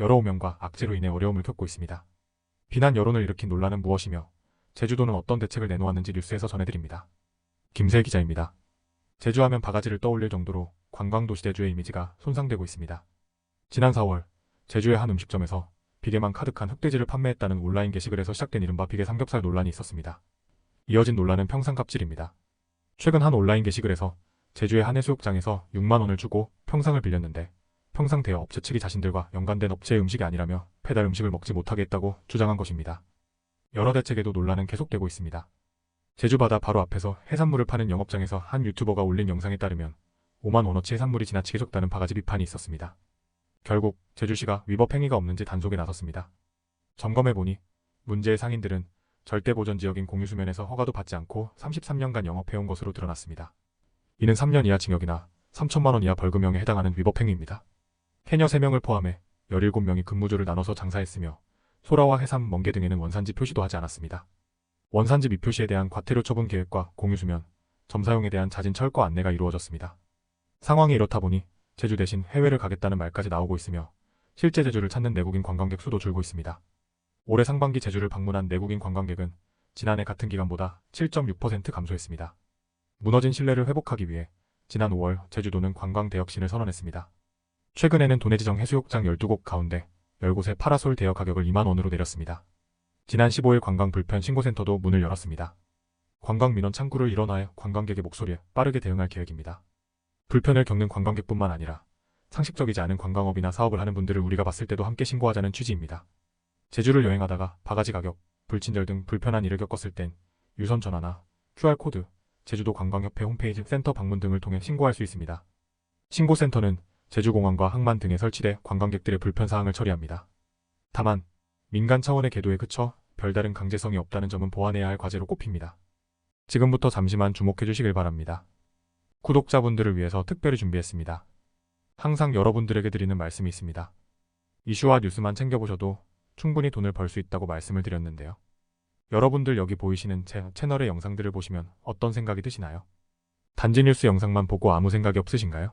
여러 오명과 악재로 인해 어려움을 겪고 있습니다. 비난 여론을 일으킨 논란은 무엇이며 제주도는 어떤 대책을 내놓았는지 뉴스에서 전해드립니다. 김세 기자입니다. 제주하면 바가지를 떠올릴 정도로 관광도시 제주의 이미지가 손상되고 있습니다. 지난 4월 제주의 한 음식점에서 비계만 가득한 흑돼지를 판매했다는 온라인 게시글에서 시작된 이른바 비계 삼겹살 논란이 있었습니다. 이어진 논란은 평상갑질입니다. 최근 한 온라인 게시글에서 제주의 한 해수욕장에서 6만 원을 주고 평상을 빌렸는데 평상 대여 업체 측이 자신들과 연관된 업체의 음식이 아니라며 배달 음식을 먹지 못하게 했다고 주장한 것입니다. 여러 대책에도 논란은 계속되고 있습니다. 제주 바다 바로 앞에서 해산물을 파는 영업장에서 한 유튜버가 올린 영상에 따르면 5만 원어치 해산물이 지나치게 적다는 바가지 비판이 있었습니다. 결국 제주시가 위법 행위가 없는지 단속에 나섰습니다. 점검해보니 문제의 상인들은 절대 보전 지역인 공유수면에서 허가도 받지 않고 33년간 영업해온 것으로 드러났습니다. 이는 3년 이하 징역이나 3천만 원 이하 벌금형에 해당하는 위법 행위입니다. 해녀 3명을 포함해 17명이 근무조를 나눠서 장사했으며 소라와 해삼, 멍게 등에는 원산지 표시도 하지 않았습니다. 원산지 미표시에 대한 과태료 처분 계획과 공유수면, 점사용에 대한 자진 철거 안내가 이루어졌습니다. 상황이 이렇다 보니 제주 대신 해외를 가겠다는 말까지 나오고 있으며 실제 제주를 찾는 내국인 관광객 수도 줄고 있습니다. 올해 상반기 제주를 방문한 내국인 관광객은 지난해 같은 기간보다 7.6% 감소했습니다. 무너진 신뢰를 회복하기 위해 지난 5월 제주도는 관광 대혁신을 선언했습니다. 최근에는 도내 지정 해수욕장 12곳 가운데 10곳의 파라솔 대여 가격을 2만 원으로 내렸습니다. 지난 15일 관광 불편 신고센터도 문을 열었습니다. 관광 민원 창구를 일어나해 관광객의 목소리에 빠르게 대응할 계획입니다. 불편을 겪는 관광객뿐만 아니라 상식적이지 않은 관광업이나 사업을 하는 분들을 우리가 봤을 때도 함께 신고하자는 취지입니다. 제주를 여행하다가 바가지 가격, 불친절 등 불편한 일을 겪었을 땐 유선 전화나 QR코드, 제주도 관광협회 홈페이지 센터 방문 등을 통해 신고할 수 있습니다. 신고센터는 제주공항과 항만 등에 설치돼 관광객들의 불편 사항을 처리합니다. 다만 민간 차원의 궤도에 그쳐 별다른 강제성이 없다는 점은 보완해야 할 과제로 꼽힙니다. 지금부터 잠시만 주목해 주시길 바랍니다. 구독자분들을 위해서 특별히 준비했습니다. 항상 여러분들에게 드리는 말씀이 있습니다. 이슈와 뉴스만 챙겨보셔도 충분히 돈을 벌 수 있다고 말씀을 드렸는데요. 여러분들 여기 보이시는 제 채널의 영상들을 보시면 어떤 생각이 드시나요? 단지 뉴스 영상만 보고 아무 생각이 없으신가요?